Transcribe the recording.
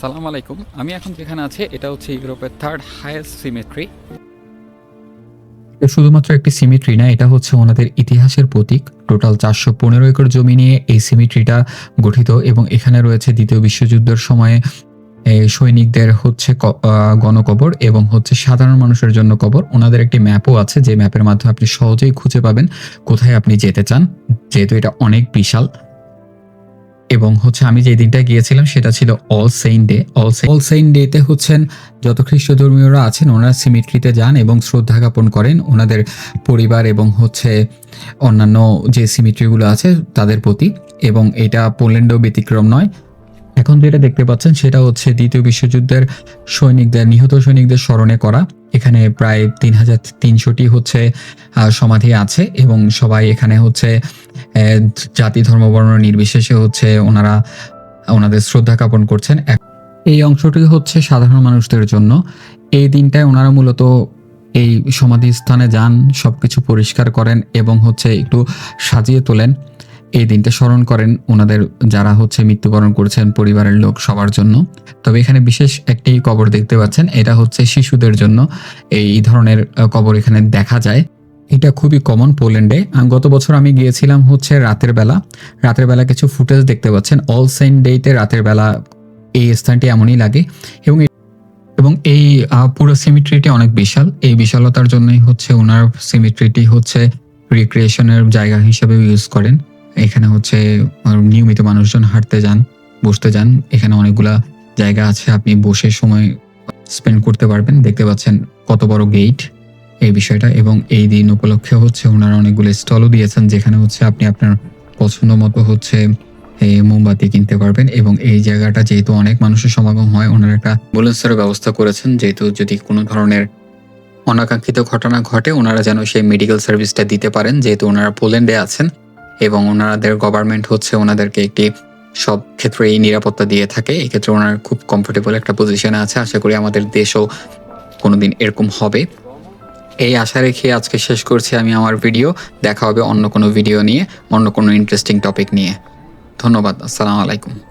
সালাম আলাইকুম। আমি এখন যেখানে আছি, এটা হচ্ছে ইউরোপের থার্ড হাইয়েস্ট সিমেট্রি শুধুমাত্র একটি সিমিট্রি না, এটা হচ্ছে ওনাদের ইতিহাসের প্রতীক। টোটাল চারশো পনেরো একর জমি নিয়ে এই সিমিট্রিটা গঠিত এবং এখানে রয়েছে দ্বিতীয় বিশ্বযুদ্ধের সময়ে সৈনিকদের হচ্ছে গণকবর এবং হচ্ছে সাধারণ মানুষের জন্য কবর। ওনাদের একটি ম্যাপও আছে, যে ম্যাপের মাধ্যমে আপনি সহজেই খুঁজে পাবেন কোথায় আপনি যেতে চান। যেহেতু এটা অনেক বিশাল এবং হচ্ছে আমি যে দিনটা গিয়েছিলাম সেটা ছিল All Saints Day all All Saints ডেতে হচ্ছেন যত খ্রিস্ট ধর্মীয়রা আছেন, ওনারা সিমিট্রিতে যান এবং শ্রদ্ধা জ্ঞাপন করেন। ওনাদের পরিবার এবং হচ্ছে অন্যান্য যে সিমিট্রিগুলো আছে তাদের প্রতি। এবং এটা পোল্যান্ডও ব্যতিক্রম নয়। এখন যেটা দেখতে পাচ্ছেন, সেটা হচ্ছে দ্বিতীয় বিশ্বযুদ্ধের সৈনিকদের, নিহত সৈনিকদের স্মরণে করা। এখানে প্রায় তিন হাজার তিনশোটি হচ্ছে সমাধি আছে এবং সবাই এখানে হচ্ছে জাতি, ধর্ম, বর্ণ নির্বিশেষে হচ্ছে ওনারা, ওনাদের শ্রদ্ধা জ্ঞাপন করছেন। এই অংশটি হচ্ছে সাধারণ মানুষদের জন্য। এই দিনটায় ওনারা মূলত এই সমাধি স্থানে যান, সবকিছু পরিষ্কার করেন এবং হচ্ছে একটু সাজিয়ে তোলেন। এই দিনটা স্মরণ করেন ওনাদের যারা হচ্ছে মৃত্যুবরণ করেছেন পরিবারের লোক সবার জন্য। তবে এখানে বিশেষ একটি কবর দেখতে পাচ্ছেন, এটা হচ্ছে শিশুদের জন্য। এই ধরনের কবর এখানে দেখা যায়। এটা খুবই কমন পোল্যান্ডে গত বছর আমি গিয়েছিলাম হচ্ছে রাতের বেলা। রাতের বেলা কিছু ফুটেজ দেখতে পাচ্ছেন। অল সেন্ট ডেতে রাতের বেলা এই স্থানটি এমনই লাগে। এবং এবং এই পুরো সিমিট্রিটি অনেক বিশাল। এই বিশালতার জন্যই হচ্ছে ওনার সিমিট্রিটি হচ্ছে রিক্রিয়েশনের জায়গা হিসেবে ইউজ করেন। এখানে হচ্ছে নিয়মিত মানুষজন হাঁটতে যান, বসতে যান। এখানে অনেকগুলা জায়গা আছে, আপনি বসে সময় স্পেন্ড করতে পারবেন। দেখতে পাচ্ছেন কত বড় গেট এই বিষয়টা। এবং এই দিন উপলক্ষে হচ্ছে ওনারা অনেকগুলো স্টলও দিয়েছেন, যেখানে হচ্ছে আপনি আপনার পছন্দ মতো হচ্ছে মোমবাতি কিনতে পারবেন। এবং এই জায়গাটা যেহেতু অনেক মানুষের সমাগম হয়, ওনারা একটা অ্যাম্বুলেন্সের ব্যবস্থা করেছেন। যেহেতু যদি কোনো ধরনের অনাকাঙ্ক্ষিত ঘটনা ঘটে, ওনারা যেন সেই মেডিকেল সার্ভিসটা দিতে পারেন। যেহেতু ওনারা পোল্যান্ডে আছেন এবং ওনাদের গভর্নমেন্ট হচ্ছে ওনাদেরকে একটি সব ক্ষেত্রেই নিরাপত্তা দিয়ে থাকে। এক্ষেত্রে ক্ষেত্রে ওনার খুব কমফোর্টেবল একটা পজিশনে আছে। আশা করি আমাদের দেশও কোনোদিন এরকম হবে। এই আশা রেখে আজকে শেষ করছি আমি আমার ভিডিও দেখা হবে অন্য কোনো ভিডিও নিয়ে, অন্য কোনো ইন্টারেস্টিং টপিক নিয়ে। ধন্যবাদ। আসসালামু আলাইকুম।